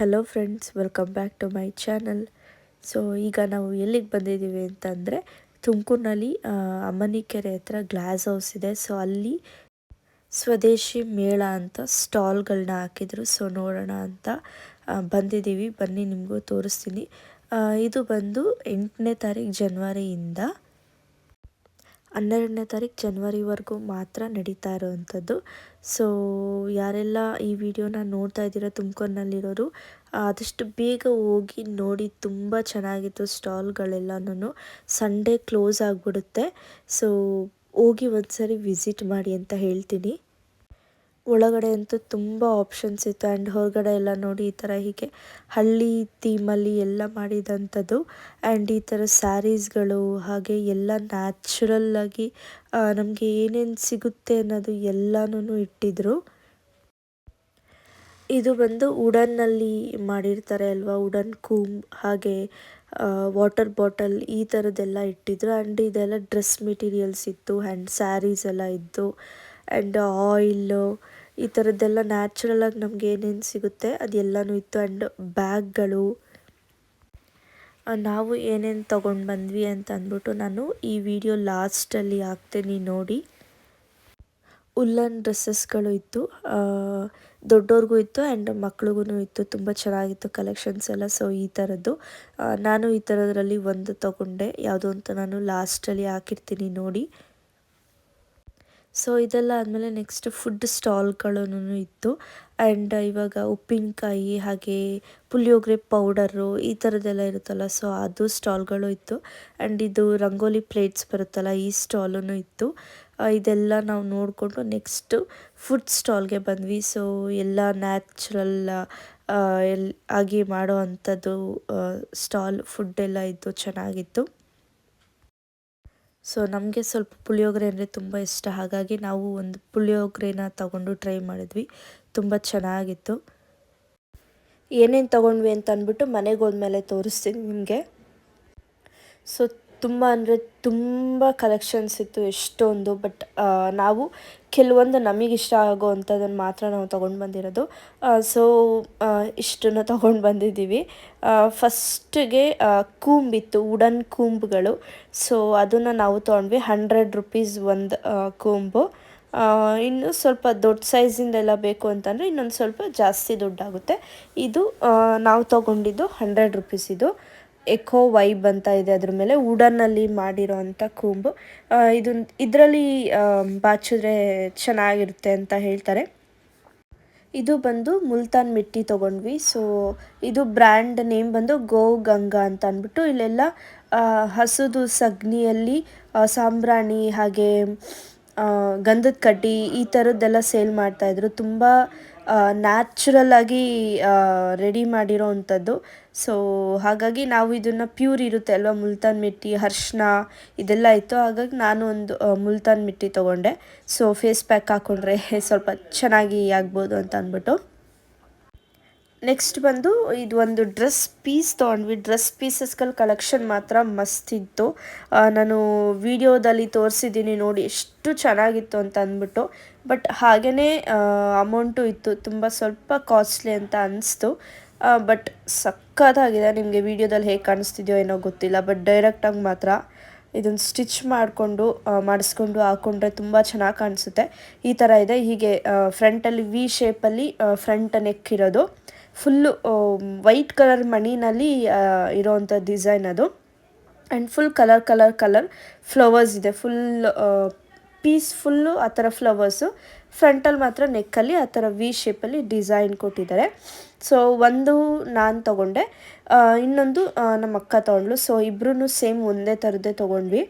Hello friends welcome back to my channel so ಈಗ ನಾವು ಎಲ್ಲಿಗೆ ಬಂದಿದ್ದೀವಿ ಅಂತಂದರೆ, ತುಮಕೂರಿನಲ್ಲಿ ಅಮ್ಮನಿಕೆರೆ ಹತ್ರ ಗ್ಲಾಸ್ ಹೌಸ್ ಇದೆ. ಸೊ ಅಲ್ಲಿ ಸ್ವದೇಶಿ ಮೇಳ ಅಂತ ಸ್ಟಾಲ್ಗಳನ್ನ ಹಾಕಿದ್ರು. ಸೊ ನೋಡೋಣ ಅಂತ ಬಂದಿದ್ದೀವಿ. ಬನ್ನಿ ನಿಮಗೂ ತೋರಿಸ್ತೀನಿ. ಇದು ಬಂದು ಎಂಟನೇ ತಾರೀಕು ಜನವರಿಯಿಂದ ಹನ್ನೆರಡನೇ ತಾರೀಕು ಜನ್ವರಿವರೆಗೂ ಮಾತ್ರ ನಡೀತಾ ಇರೋವಂಥದ್ದು. ಸೊ ಯಾರೆಲ್ಲ ಈ ವಿಡಿಯೋನ ನೋಡ್ತಾ ಇದ್ದೀರಾ, ತುಮಕೂರಿನಲ್ಲಿರೋರು, ಆದಷ್ಟು ಬೇಗ ಹೋಗಿ ನೋಡಿ. ತುಂಬ ಚೆನ್ನಾಗಿತ್ತು ಸ್ಟಾಲ್ಗಳೆಲ್ಲನೂ ಸಂಡೇ ಕ್ಲೋಸ್ ಆಗಿಬಿಡುತ್ತೆ. ಸೊ ಹೋಗಿ ಒಂದ್ಸರಿ ವಿಸಿಟ್ ಮಾಡಿ ಅಂತ ಹೇಳ್ತೀನಿ. ಒಳಗಡೆ ಅಂತೂ ತುಂಬ ಆಪ್ಷನ್ಸ್ ಇತ್ತು ಆ್ಯಂಡ್ ಹೊರಗಡೆ ಎಲ್ಲ ನೋಡಿ ಈ ಥರ ಹೀಗೆ ಹಳ್ಳಿ ಥೀಮಲ್ಲಿ ಎಲ್ಲ ಮಾಡಿದಂಥದ್ದು. ಆ್ಯಂಡ್ ಈ ಥರ ಸ್ಯಾರೀಸ್ಗಳು ಹಾಗೆ ಎಲ್ಲ ನ್ಯಾಚುರಲ್ಲಾಗಿ ನಮಗೆ ಏನೇನು ಸಿಗುತ್ತೆ ಅನ್ನೋದು ಎಲ್ಲನೂ ಇಟ್ಟಿದ್ರು. ಇದು ಬಂದು ವುಡನ್ನಲ್ಲಿ ಮಾಡಿರ್ತಾರೆ ಅಲ್ವಾ? ವುಡನ್ ಕೂಮ್ ಹಾಗೆ ವಾಟರ್ ಬಾಟಲ್ ಈ ಥರದ್ದೆಲ್ಲ ಇಟ್ಟಿದ್ರು. ಆ್ಯಂಡ್ ಇದೆಲ್ಲ ಡ್ರೆಸ್ ಮೆಟೀರಿಯಲ್ಸ್ ಇತ್ತು ಆ್ಯಂಡ್ ಸ್ಯಾರೀಸ್ ಎಲ್ಲ ಇತ್ತು ಆ್ಯಂಡ್ ಆಯಿಲ್ಲು ಈ ಥರದ್ದೆಲ್ಲ ನ್ಯಾಚುರಲಾಗಿ ನಮ್ಗೆ ಏನೇನು ಸಿಗುತ್ತೆ ಅದೆಲ್ಲನೂ ಇತ್ತು ಆ್ಯಂಡ್ ಬ್ಯಾಗ್ಗಳು. ನಾವು ಏನೇನು ತೊಗೊಂಡು ಬಂದ್ವಿ ಅಂತ ಅಂದ್ಬಿಟ್ಟು ನಾನು ಈ ವಿಡಿಯೋ ಲಾಸ್ಟಲ್ಲಿ ಹಾಕ್ತೀನಿ ನೋಡಿ. ಉಲ್ಲನ್ ಡ್ರೆಸ್ಸಸ್ಗಳು ಇತ್ತು. ದೊಡ್ಡೋರಿಗೂ ಇತ್ತು ಆ್ಯಂಡ್ ಮಕ್ಳಿಗೂ ಇತ್ತು. ತುಂಬ ಚೆನ್ನಾಗಿತ್ತು ಕಲೆಕ್ಷನ್ಸ್ ಎಲ್ಲ. ಸೊ, ಈ ಥರದ್ದು. ನಾನು ಈ ಥರದ್ರಲ್ಲಿ ಒಂದು ತಗೊಂಡೆ. ಯಾವುದು ಅಂತ ನಾನು ಲಾಸ್ಟಲ್ಲಿ ಹಾಕಿರ್ತೀನಿ ನೋಡಿ. ಸೊ ಇದೆಲ್ಲ ಆದಮೇಲೆ ನೆಕ್ಸ್ಟ್ ಫುಡ್ ಸ್ಟಾಲ್ಗಳೂ ಇತ್ತು. ಆ್ಯಂಡ್ ಇವಾಗ ಉಪ್ಪಿನಕಾಯಿ, ಹಾಗೆ ಪುಳಿಯೋಗರೆ ಪೌಡರು ಈ ಥರದ್ದೆಲ್ಲ ಇರುತ್ತಲ್ಲ ಸೊ ಅದು ಸ್ಟಾಲ್ಗಳು ಇತ್ತು. ಆ್ಯಂಡ್ ಇದು ರಂಗೋಲಿ ಪ್ಲೇಟ್ಸ್ ಬರುತ್ತಲ್ಲ, ಈ ಸ್ಟಾಲೂ ಇತ್ತು. ಇದೆಲ್ಲ ನಾವು ನೋಡಿಕೊಂಡು ನೆಕ್ಸ್ಟು ಫುಡ್ ಸ್ಟಾಲ್ಗೆ ಬಂದ್ವಿ. ಸೊ ಎಲ್ಲ ನ್ಯಾಚುರಲ್ ಎಲ್, ಆಗಿ ಮಾಡೋ ಅಂಥದ್ದು ಸ್ಟಾಲ್ ಫುಡ್ ಎಲ್ಲ ಇತ್ತು, ಚೆನ್ನಾಗಿತ್ತು. ಸೊ ನಮಗೆ ಸ್ವಲ್ಪ ಪುಳಿಯೋಗರೆ ಅಂದರೆ ತುಂಬ ಇಷ್ಟ. ಹಾಗಾಗಿ ನಾವು ಒಂದು ಪುಳಿಯೋಗರೆನ ತಗೊಂಡು ಟ್ರೈ ಮಾಡಿದ್ವಿ. ತುಂಬ ಚೆನ್ನಾಗಿತ್ತು. ಏನೇನು ತೊಗೊಂಡ್ವಿ ಅಂತ ಅಂದ್ಬಿಟ್ಟು ಮನೆಗೆ ಹೋದ್ಮೇಲೆ ತೋರಿಸ್ತೀನಿ ನಿಮಗೆ. ಸೊ ತುಂಬ ಅಂದರೆ ತುಂಬ ಕಲೆಕ್ಷನ್ಸ್ ಇತ್ತು ಎಷ್ಟೊಂದು ಬಟ್ ನಾವು ಕೆಲವೊಂದು ನಮಗೆ ಇಷ್ಟ ಆಗೋ ಅಂಥದ್ದನ್ನು ಮಾತ್ರ ನಾವು ತೊಗೊಂಡು ಬಂದಿರೋದು. ಸೊ ಇಷ್ಟನ್ನು ತೊಗೊಂಡು ಬಂದಿದ್ದೀವಿ. ಫಸ್ಟಿಗೆ ಕೂಂಬಿತ್ತು ವುಡನ್ ಕೂಂಬ್ಗಳು. ಸೊ ಅದನ್ನು ನಾವು ತೊಗೊಂಡ್ವಿ ಹಂಡ್ರೆಡ್ ರುಪೀಸ್ ಒಂದು ಕೂಂಬು. ಇನ್ನು ಸ್ವಲ್ಪ ದೊಡ್ಡ ಸೈಜಿಂದೆಲ್ಲ ಬೇಕು ಅಂತಂದರೆ ಇನ್ನೊಂದು ಸ್ವಲ್ಪ ಜಾಸ್ತಿ ದುಡ್ಡಾಗುತ್ತೆ. ಇದು ನಾವು ತೊಗೊಂಡಿದ್ದು ಹಂಡ್ರೆಡ್ ರುಪೀಸ್ ಇದು. ಎಕೋ ವೈಬ್ ಅಂತ ಇದೆ ಅದ್ರ ಮೇಲೆ ವುಡನ್ನಲ್ಲಿ ಮಾಡಿರೋ ಅಂಥ ಕೂಂಬು. ಇದು ಇದರಲ್ಲಿ ಬಾಚಿದ್ರೆ ಚೆನ್ನಾಗಿರುತ್ತೆ ಅಂತ ಹೇಳ್ತಾರೆ. ಇದು ಬಂದು ಮುಲ್ತಾನ್ ಮಿಟ್ಟಿ ತೊಗೊಂಡ್ವಿ. ಸೊ ಇದು ಬ್ರ್ಯಾಂಡ್ ನೇಮ್ ಬಂದು ಗೋ ಗಂಗಾ ಅಂತ ಅಂದ್ಬಿಟ್ಟು ಇಲ್ಲೆಲ್ಲ ಹಸುದು ಸಗ್ನಿಯಲ್ಲಿ ಸಾಂಬ್ರಾಣಿ ಹಾಗೆ ಗಂಧದ ಕಡ್ಡಿ ಈ ಥರದ್ದೆಲ್ಲ ಸೇಲ್ ಮಾಡ್ತಾಯಿದ್ರು ತುಂಬ ನ್ಯಾಚುರಲ್ ಆಗಿ ರೆಡಿ ಮಾಡಿರೋ ಅಂಥದ್ದು. ಸೊ ಹಾಗಾಗಿ ನಾವು ಇದನ್ನು ಪ್ಯೂರ್ ಇರುತ್ತೆ ಅಲ್ವಾ? ಮುಲ್ತಾನ್ ಮಿಟ್ಟಿ ಅರ್ಶಿನ ಇದೆಲ್ಲ ಇತ್ತು. ಹಾಗಾಗಿ ನಾನು ಒಂದು ಮುಲ್ತಾನ್ ಮಿಟ್ಟಿ ತೊಗೊಂಡೆ. ಸೊ ಫೇಸ್ ಪ್ಯಾಕ್ ಹಾಕ್ಕೊಂಡ್ರೆ ಸ್ವಲ್ಪ ಚೆನ್ನಾಗಿ ಆಗ್ಬೋದು ಅಂತ ಅಂದ್ಬಿಟ್ಟು. ನೆಕ್ಸ್ಟ್ ಬಂದು ಇದು ಒಂದು ಡ್ರೆಸ್ ಪೀಸ್ ತೊಗೊಂಡ್ವಿ. ಡ್ರೆಸ್ ಪೀಸಸ್ಗಳ ಕಲೆಕ್ಷನ್ ಮಾತ್ರ ಮಸ್ತ್ ಇತ್ತು. ನಾನು ವಿಡಿಯೋದಲ್ಲಿ ತೋರಿಸಿದ್ದೀನಿ ನೋಡಿ ಎಷ್ಟು ಚೆನ್ನಾಗಿತ್ತು ಅಂತ ಅಂದ್ಬಿಟ್ಟು. ಬಟ್ ಹಾಗೆಯೇ ಅಮೌಂಟು ಇತ್ತು. ತುಂಬ ಸ್ವಲ್ಪ ಕಾಸ್ಟ್ಲಿ ಅಂತ ಅನಿಸ್ತು. ಬಟ್ ಸಕ್ಕತ್ತಾಗಿದೆ. ನಿಮಗೆ ವಿಡಿಯೋದಲ್ಲಿ ಹೇಗೆ ಕಾಣಿಸ್ತಿದೆಯೋ ಏನೋ ಗೊತ್ತಿಲ್ಲ. ಬಟ್ ಡೈರೆಕ್ಟಾಗಿ ಮಾತ್ರ ಇದನ್ನು ಸ್ಟಿಚ್ ಮಾಡಿಕೊಂಡು ಮಾಡಿಸ್ಕೊಂಡು ಹಾಕ್ಕೊಂಡ್ರೆ ತುಂಬ ಚೆನ್ನಾಗಿ ಕಾಣಿಸುತ್ತೆ. ಈ ಥರ ಇದೆ. ಹೀಗೆ ಫ್ರಂಟಲ್ಲಿ ವಿ ಶೇಪಲ್ಲಿ ಫ್ರಂಟ್ ನೆಕ್ ಇರೋದು. ಫುಲ್ಲು ವೈಟ್ ಕಲರ್ ಮಣಿನಲ್ಲಿ ಇರೋವಂಥ ಡಿಸೈನ್ ಅದು. And full colour colour colour flowers ಇದೆ. ಫುಲ್ ಪೀಸ್ಫುಲ್ಲು ಆ ಥರ ಫ್ಲವರ್ಸು ಫ್ರಂಟಲ್ಲಿ ಮಾತ್ರ ನೆಕ್ಕಲ್ಲಿ ಆ ಥರ ವಿ ಶೇಪಲ್ಲಿ ಡಿಸೈನ್ ಕೊಟ್ಟಿದ್ದಾರೆ. ಸೊ ಒಂದು ನಾನು ತೊಗೊಂಡೆ. ಇನ್ನೊಂದು ನಮ್ಮ ಅಕ್ಕ ತೊಗೊಂಡ್ಲು ಸೊ ಇಬ್ಬರೂ ಸೇಮ್ ಒಂದೇ ಥರದ್ದೇ ತೊಗೊಂಡ್ವಿ.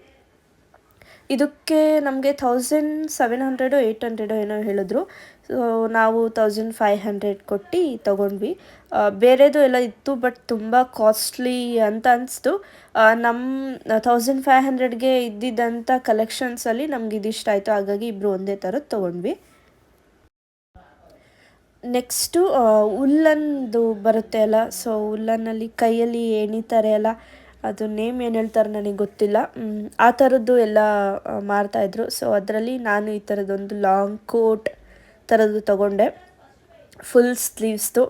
ಇದಕ್ಕೆ ನಮಗೆ thousand seven hundred eight hundred ಏನೋ ಹೇಳಿದ್ರು. ಸೊ ನಾವು ತೌಸಂಡ್ ಫೈವ್ ಹಂಡ್ರೆಡ್ ಕೊಟ್ಟು ತೊಗೊಂಡ್ವಿ. ಬೇರೆದು ಎಲ್ಲ ಇತ್ತು ಬಟ್ ತುಂಬ ಕಾಸ್ಟ್ಲಿ ಅಂತ ಅನಿಸ್ತು. ನಮ್ಮ ತೌಸಂಡ್ ಫೈವ್ ಹಂಡ್ರೆಡ್ಗೆ ಇದ್ದಿದ್ದಂಥ ಕಲೆಕ್ಷನ್ಸಲ್ಲಿ ನಮ್ಗೆ ಇದಿಷ್ಟ ಆಯಿತು. ಹಾಗಾಗಿ ಇಬ್ಬರು ಒಂದೇ ಥರದ್ದು ತೊಗೊಂಡ್ವಿ. ನೆಕ್ಸ್ಟು ಉಲ್ಲನ್ದು ಬರುತ್ತೆ ಅಲ್ಲ? ಸೊ ಉಲ್ಲನ್ನಲ್ಲಿ ಕೈಯಲ್ಲಿ ಎಣಿತಾರೆ ಅಲ್ಲ? ಅದು ನೇಮ್ ಏನು ಹೇಳ್ತಾರೆ ನನಗೆ ಗೊತ್ತಿಲ್ಲ. ಆ ಥರದ್ದು ಎಲ್ಲ ಮಾರ್ತಾಯಿದ್ರು ಸೊ ಅದರಲ್ಲಿ ನಾನು ಈ ಥರದ್ದೊಂದು ಲಾಂಗ್ ಕೋಟ್ ಥರದ್ದು ತೊಗೊಂಡೆ. ಫುಲ್ ಸ್ಲೀವ್ಸ್ದು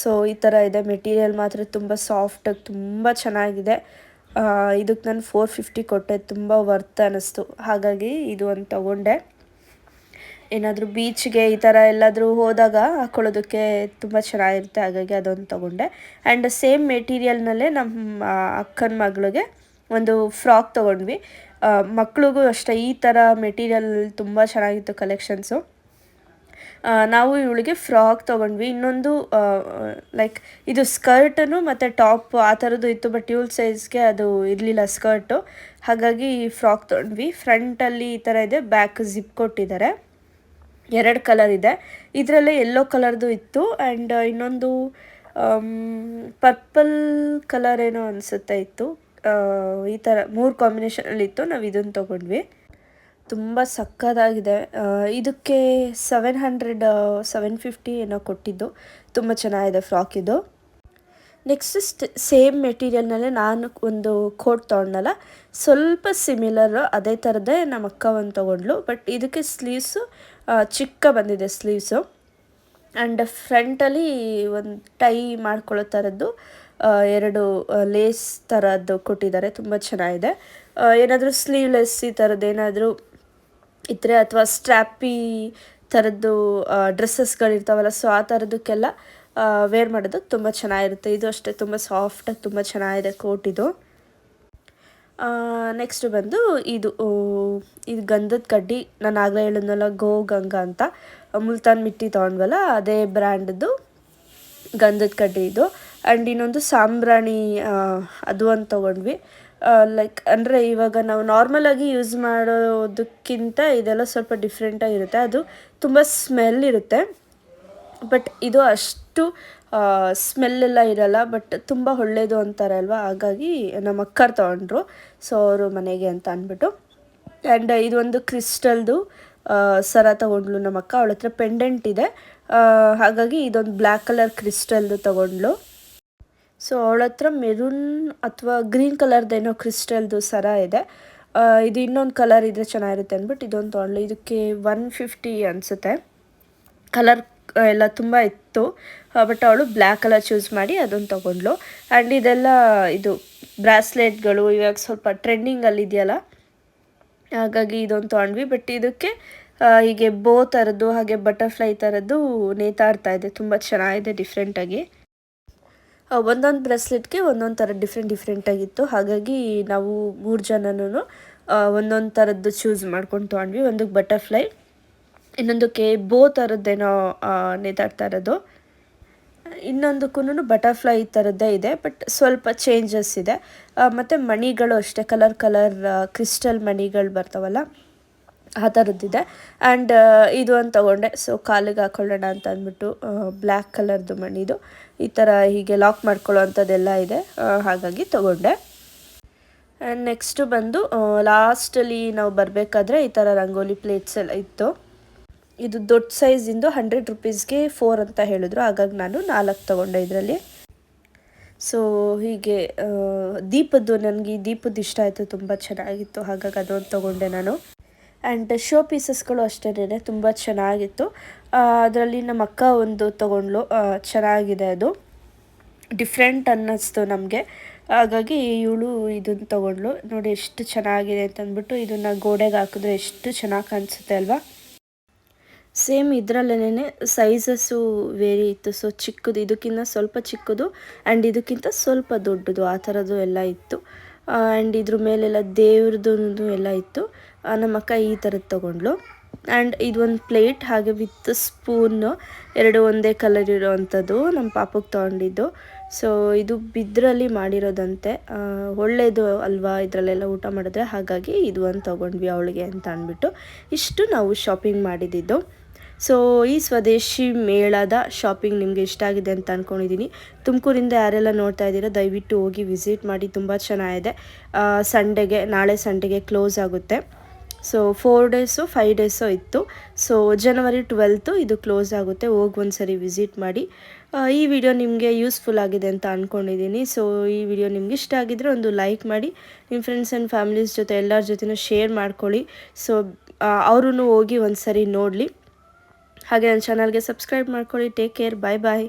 ಸೊ ಈ ಥರ ಇದೆ. ಮೆಟೀರಿಯಲ್ ಮಾತ್ರ ತುಂಬ ಸಾಫ್ಟಾಗಿ ತುಂಬ ಚೆನ್ನಾಗಿದೆ. ಇದಕ್ಕೆ ನಾನು ಫೋರ್ ಫಿಫ್ಟಿ ಕೊಟ್ಟೆ. ತುಂಬ ವರ್ತ್ ಅನ್ನಿಸ್ತು ಹಾಗಾಗಿ ಇದು ಒಂದು ತೊಗೊಂಡೆ. ಏನಾದರೂ ಬೀಚ್ಗೆ ಈ ಥರ ಎಲ್ಲಾದರೂ ಹೋದಾಗ ಹಾಕ್ಕೊಳ್ಳೋದಕ್ಕೆ ತುಂಬ ಚೆನ್ನಾಗಿರುತ್ತೆ, ಹಾಗಾಗಿ ಅದೊಂದು ತೊಗೊಂಡೆ. ಆ್ಯಂಡ್ ಸೇಮ್ ಮೆಟೀರಿಯಲ್ನಲ್ಲೇ ನಮ್ಮ ಅಕ್ಕನ ಮಗಳಿಗೆ ಒಂದು ಫ್ರಾಕ್ ತೊಗೊಂಡ್ವಿ. ಮಕ್ಕಳಿಗೂ ಅಷ್ಟೇ, ಈ ಥರ ಮೆಟೀರಿಯಲ್ ತುಂಬ ಚೆನ್ನಾಗಿತ್ತು ಕಲೆಕ್ಷನ್ಸು ನಾವು ಇವಳಿಗೆ ಫ್ರಾಕ್ ತೊಗೊಂಡ್ವಿ. ಇನ್ನೊಂದು ಲೈಕ್ ಇದು ಸ್ಕರ್ಟನು ಮತ್ತು ಟಾಪ್ ಆ ಥರದ್ದು ಇತ್ತು ಬಟ್ ಟ್ಯೂಲ್ ಸೈಜ್ಗೆ ಅದು ಇರಲಿಲ್ಲ ಸ್ಕರ್ಟು ಹಾಗಾಗಿ ಫ್ರಾಕ್ ತೊಗೊಂಡ್ವಿ. ಫ್ರಂಟಲ್ಲಿ ಈ ಥರ ಇದೆ ಬ್ಯಾಕ್ ಜಿಪ್ ಕೊಟ್ಟಿದ್ದಾರೆ. ಎರಡು ಕಲರ್ ಇದೆ. ಇದರಲ್ಲೇ ಯೆಲ್ಲೋ ಕಲರ್ದು ಇತ್ತು ಆ್ಯಂಡ್ ಇನ್ನೊಂದು ಪರ್ಪಲ್ ಕಲರ್ ಏನೋ ಅನಿಸುತ್ತೆ ಇತ್ತು. ಈ ಥರ ಮೂರು ಕಾಂಬಿನೇಷನಲ್ಲಿ ಇತ್ತು. ನಾವು ಇದನ್ನು ತೊಗೊಂಡ್ವಿ. ತುಂಬ ಸಕ್ಕದಾಗಿದೆ. ಇದಕ್ಕೆ ಸೆವೆನ್ ಹಂಡ್ರೆಡ್ ಸೆವೆನ್ ಫಿಫ್ಟಿ ಏನೋ ಕೊಟ್ಟಿದ್ದು. ತುಂಬ ಚೆನ್ನಾಗಿದೆ ಫ್ರಾಕ್ ಇದು. ನೆಕ್ಸ್ಟ್ ಸೇಮ್ ಮೆಟೀರಿಯಲ್ನಲ್ಲೇ ನಾನು ಒಂದು ಕೋಟ್ ತೊಗೊಂಡಲ್ಲ ಸ್ವಲ್ಪ ಸಿಮಿಲರು ಅದೇ ಥರದ್ದೇ ನಮ್ಮ ಅಕ್ಕ ಒಂದು ತೊಗೊಂಡ್ಲು ಬಟ್ ಇದಕ್ಕೆ ಸ್ಲೀವ್ಸು ಚಿಕ್ಕ ಬಂದಿದೆ ಸ್ಲೀವ್ಸು. ಆ್ಯಂಡ್ ಫ್ರಂಟಲ್ಲಿ ಒಂದು ಟೈ ಮಾಡ್ಕೊಳ್ಳೋ ಥರದ್ದು ಎರಡು ಲೇಸ್ ಥರದ್ದು ಕೊಟ್ಟಿದ್ದಾರೆ. ತುಂಬ ಚೆನ್ನಾಗಿದೆ. ಏನಾದರೂ ಸ್ಲೀವ್ಲೆಸ್ ಈ ಥರದ್ದು ಏನಾದರೂ ಇದ್ದರೆ ಅಥವಾ ಸ್ಟ್ರ್ಯಾಪಿ ಥರದ್ದು ಡ್ರೆಸ್ಸಸ್ಗಳಿರ್ತಾವಲ್ಲ, ಸೊ ಆ ಥರದಕ್ಕೆಲ್ಲ ವೇರ್ ಮಾಡೋದು ತುಂಬ ಚೆನ್ನಾಗಿರುತ್ತೆ. ಇದು ಅಷ್ಟೇ, ತುಂಬ ಸಾಫ್ಟಾಗಿ ತುಂಬ ಚೆನ್ನಾಗಿದೆ ಕೋಟ್ ಇದು. ನೆಕ್ಸ್ಟ್ ಬಂದು ಇದು ಇದು ಗಂಧದ ಕಡ್ಡಿ, ನಾನು ಆಗಲೇ ಹೇಳಿದ್ನಲ್ಲ, ಗೋ ಗಂಗಾ ಅಂತ. ಮುಲ್ತಾನ್ ಮಿಟ್ಟಿ ತೊಗೊಂಡ್ವಲ್ಲ, ಅದೇ ಬ್ರ್ಯಾಂಡ್ದು ಗಂಧದ ಕಡ್ಡಿ ಇದು. ಆ್ಯಂಡ್ ಇನ್ನೊಂದು ಸಾಂಬ್ರಾಣಿ ಅದು ಅಂತ ತೊಗೊಂಡ್ವಿ. ಲೈಕ್ ಅಂದರೆ ಇವಾಗ ನಾವು ನಾರ್ಮಲಾಗಿ ಯೂಸ್ ಮಾಡೋದಕ್ಕಿಂತ ಇದೆಲ್ಲ ಸ್ವಲ್ಪ ಡಿಫ್ರೆಂಟಾಗಿರುತ್ತೆ ಅದು ತುಂಬ ಸ್ಮೆಲ್ ಇರುತ್ತೆ. ಬಟ್ ಇದು ಅಷ್ಟು ಸ್ಮೆಲ್ಲೆಲ್ಲ ಇರಲ್ಲ, ಬಟ್ ತುಂಬ ಒಳ್ಳೆಯದು ಅಂತಾರೆ ಅಲ್ವಾ? ಹಾಗಾಗಿ ನಮ್ಮ ಅಕ್ಕರ್ ತೊಗೊಂಡ್ರು. ಸೊ ಅವರು ಮನೆಗೆ ಅಂತ ಅಂದ್ಬಿಟ್ಟು. ಆ್ಯಂಡ್ ಇದೊಂದು ಕ್ರಿಸ್ಟಲ್ದು ಸರ ತೊಗೊಂಡ್ಲು ನಮ್ಮ ಅಕ್ಕ. ಅವಳ ಹತ್ರ ಪೆಂಡೆಂಟ್ ಇದೆ. ಹಾಗಾಗಿ ಇದೊಂದು ಬ್ಲ್ಯಾಕ್ ಕಲರ್ ಕ್ರಿಸ್ಟಲ್ದು ತೊಗೊಂಡ್ಲು ಸೊ ಅವಳ ಹತ್ರ ಮೆರೂನ್ ಅಥವಾ ಗ್ರೀನ್ ಕಲರ್ದೇನೋ ಕ್ರಿಸ್ಟಲ್ದು ಸರ ಇದೆ. ಇದು ಇನ್ನೊಂದು ಕಲರ್ ಇದ್ರೆ ಚೆನ್ನಾಗಿರುತ್ತೆ ಅಂದ್ಬಿಟ್ಟು ಇದೊಂದು ತೊಗೊಂಡ್ಲು ಇದಕ್ಕೆ ಒನ್ ಫಿಫ್ಟಿ ಅನಿಸುತ್ತೆ. ಕಲರ್ ಎಲ್ಲ ತುಂಬ ಇತ್ತು. ಬಟ್ ಅವಳು ಬ್ಲ್ಯಾಕ್ ಕಲರ್ ಚೂಸ್ ಮಾಡಿ ಅದನ್ನು ತೊಗೊಂಡ್ಲು ಆ್ಯಂಡ್ ಇದೆಲ್ಲ ಇದು ಬ್ರಾಸ್ಲೆಟ್ಗಳು ಇವಾಗ ಸ್ವಲ್ಪ ಟ್ರೆಂಡಿಂಗಲ್ಲಿ ಇದೆಯಲ್ಲ, ಹಾಗಾಗಿ ಇದೊಂದು ತೊಗೊಂಡ್ವಿ. ಬಟ್ ಇದಕ್ಕೆ ಹೀಗೆ ಬೋ ಥರದ್ದು ಹಾಗೆ ಬಟರ್ಫ್ಲೈ ಥರದ್ದು ನೇತಾಡ್ತಾ ಇದೆ. ತುಂಬ ಚೆನ್ನಾಗಿದೆ ಡಿಫ್ರೆಂಟಾಗಿ ಒಂದೊಂದು ಬ್ರೆಸ್ಲೆಟ್ಗೆ ಒಂದೊಂದು ಥರ ಡಿಫ್ರೆಂಟ್ ಡಿಫ್ರೆಂಟಾಗಿತ್ತು ಹಾಗಾಗಿ ನಾವು ಮೂರು ಜನನೂ ಒಂದೊಂದು ಥರದ್ದು ಚೂಸ್ ಮಾಡ್ಕೊಂಡು ತೊಗೊಂಡ್ವಿ. ಒಂದಕ್ಕೆ ಬಟರ್ಫ್ಲೈ ಇನ್ನೊಂದಕ್ಕೆ ಬೋ ಥರದ್ದೇನೋ ನೇತಾಡ್ತಾ ಇರೋದು. ಇನ್ನೊಂದಕ್ಕೂ ಬಟರ್ಫ್ಲೈ ಥರದ್ದೇ ಇದೆ ಬಟ್ ಸ್ವಲ್ಪ ಚೇಂಜಸ್ ಇದೆ. ಮತ್ತು ಮಣಿಗಳು ಅಷ್ಟೇ ಕಲರ್ ಕಲರ್ ಕ್ರಿಸ್ಟಲ್ ಮಣಿಗಳು ಬರ್ತಾವಲ್ಲ, ಆ ಥರದ್ದಿದೆ. ಆ್ಯಂಡ್ ಇದು ಒಂದು ತೊಗೊಂಡೆ. ಸೊ ಕಾಲಿಗೆ ಹಾಕೊಳ್ಳೋಣ ಅಂತ ಅಂದ್ಬಿಟ್ಟು ಬ್ಲ್ಯಾಕ್ ಕಲರ್ದು ಮಣಿದು, ಈ ಥರ ಹೀಗೆ ಲಾಕ್ ಮಾಡ್ಕೊಳ್ಳೋ ಅಂಥದ್ದೆಲ್ಲ ಇದೆ ಹಾಗಾಗಿ ತೊಗೊಂಡೆ. ಆ್ಯಂಡ್ ನೆಕ್ಸ್ಟು ಬಂದು ಲಾಸ್ಟಲ್ಲಿ ನಾವು ಬರಬೇಕಾದ್ರೆ ಈ ಥರ ರಂಗೋಲಿ ಪ್ಲೇಟ್ಸ್ ಎಲ್ಲ ಇತ್ತು. ಇದು ದೊಡ್ಡ ಸೈಜಿಂದು ಹಂಡ್ರೆಡ್ ರುಪೀಸ್ಗೆ ಫೋರ್ ಅಂತ ಹೇಳಿದ್ರು. ಹಾಗಾಗಿ ನಾನು ನಾಲ್ಕು ತೊಗೊಂಡೆ ಇದರಲ್ಲಿ. ಸೊ ಹೀಗೆ ದೀಪದ್ದು ನನಗೆ ಈ ದೀಪದ್ದು ಇಷ್ಟ ಆಯಿತು, ತುಂಬ ಚೆನ್ನಾಗಿತ್ತು. ಹಾಗಾಗಿ ಅದೊಂದು ತೊಗೊಂಡೆ ನಾನು. ಆ್ಯಂಡ್ ಶೋ ಪೀಸಸ್ಗಳು ಅಷ್ಟೇ ತುಂಬ ಚೆನ್ನಾಗಿತ್ತು. ಅದರಲ್ಲಿ ನಮ್ಮ ಅಕ್ಕ ಒಂದು ತೊಗೊಂಡ್ಲು ಚೆನ್ನಾಗಿದೆ ಅದು. ಡಿಫ್ರೆಂಟ್ ಅನ್ನಿಸ್ತು ನಮಗೆ. ಹಾಗಾಗಿ ಇವಳು ಇದನ್ನು ತೊಗೊಂಡ್ಲು ನೋಡಿ, ಎಷ್ಟು ಚೆನ್ನಾಗಿದೆ ಅಂತಂದ್ಬಿಟ್ಟು ಇದನ್ನು ಗೋಡೆಗೆ ಹಾಕಿದ್ರೆ ಎಷ್ಟು ಚೆನ್ನಾಗಿ ಕಾಣಿಸುತ್ತೆ ಅಲ್ವಾ? ಸೇಮ್ ಇದರಲ್ಲೇನೆ ಸೈಜಸ್ಸು ವೇರಿ ಇತ್ತು. ಸೊ ಚಿಕ್ಕದು, ಇದಕ್ಕಿಂತ ಸ್ವಲ್ಪ ಚಿಕ್ಕದು ಆ್ಯಂಡ್ ಇದಕ್ಕಿಂತ ಸ್ವಲ್ಪ ದೊಡ್ಡದು ಆ ಥರದ್ದು ಎಲ್ಲ ಇತ್ತು. ಆ್ಯಂಡ್ ಇದ್ರ ಮೇಲೆಲ್ಲ ದೇವ್ರದ್ದು ಎಲ್ಲ ಇತ್ತು. ನಮ್ಮ ಅಕ್ಕ ಈ ಥರದ್ದು ತೊಗೊಂಡ್ಲು ಆ್ಯಂಡ್ ಇದೊಂದು ಪ್ಲೇಟ್ ಹಾಗೆ ವಿತ್ ಸ್ಪೂನು ಎರಡು ಒಂದೇ ಕಲರ್ ಇರೋವಂಥದ್ದು ನಮ್ಮ ಪಾಪಕ್ಕೆ ತೊಗೊಂಡಿದ್ದು. ಸೊ ಇದು ಬಿದ್ರಲ್ಲಿ ಮಾಡಿರೋದಂತೆ. ಒಳ್ಳೆಯದು ಅಲ್ವಾ ಇದರಲ್ಲೆಲ್ಲ ಊಟ ಮಾಡಿದ್ರೆ ಹಾಗಾಗಿ ಇದು ಒಂದು ತೊಗೊಂಡ್ವಿ ಅವಳಿಗೆ ಅಂತ ಅಂದ್ಬಿಟ್ಟು. ಇಷ್ಟು ನಾವು ಶಾಪಿಂಗ್ ಮಾಡಿದ್ದು. ಸೊ ಈ ಸ್ವದೇಶಿ ಮೇಳದ ಶಾಪಿಂಗ್ ನಿಮಗೆ ಇಷ್ಟ ಆಗಿದೆ ಅಂತ ಅಂದ್ಕೊಂಡಿದ್ದೀನಿ ತುಮಕೂರಿಂದ ಯಾರೆಲ್ಲ ನೋಡ್ತಾ ಇದ್ದೀರಾ, ದಯವಿಟ್ಟು ಹೋಗಿ ವಿಸಿಟ್ ಮಾಡಿ. ತುಂಬ ಚೆನ್ನಾಗಿದೆ. ಸಂಡೆಗೆ ನಾಳೆ ಸಂಡೆಗೆ ಕ್ಲೋಸ್ ಆಗುತ್ತೆ. So four days five days ಇತ್ತು. ಸೊ ಜನವರಿ ಟ್ವೆಲ್ತು ಇದು ಕ್ಲೋಸ್ ಆಗುತ್ತೆ. ಹೋಗಿ ಒಂದು ಸರಿ ವಿಸಿಟ್ ಮಾಡಿ ಈ ವಿಡಿಯೋ ನಿಮಗೆ ಯೂಸ್ಫುಲ್ ಆಗಿದೆ ಅಂತ ಅಂದ್ಕೊಂಡಿದ್ದೀನಿ ಸೊ ಈ ವಿಡಿಯೋ ನಿಮ್ಗೆ ಇಷ್ಟ ಆಗಿದ್ರೆ ಒಂದು ಲೈಕ್ ಮಾಡಿ. ನಿಮ್ಮ ಫ್ರೆಂಡ್ಸ್ ಆ್ಯಂಡ್ ಫ್ಯಾಮಿಲೀಸ್ ಜೊತೆ ಎಲ್ಲರ ಜೊತೆನೂ ಶೇರ್ ಮಾಡ್ಕೊಳ್ಳಿ. ಸೊ ಅವರೂ ಹೋಗಿ ಒಂದು ಸರಿ ನೋಡಲಿ. ಹಾಗೆ ನನ್ನ ಚಾನಲ್ಗೆ ಸಬ್ಸ್ಕ್ರೈಬ್ ಮಾಡ್ಕೊಳ್ಳಿ ಟೇಕ್ ಕೇರ್ ಬಾಯ್ ಬಾಯ್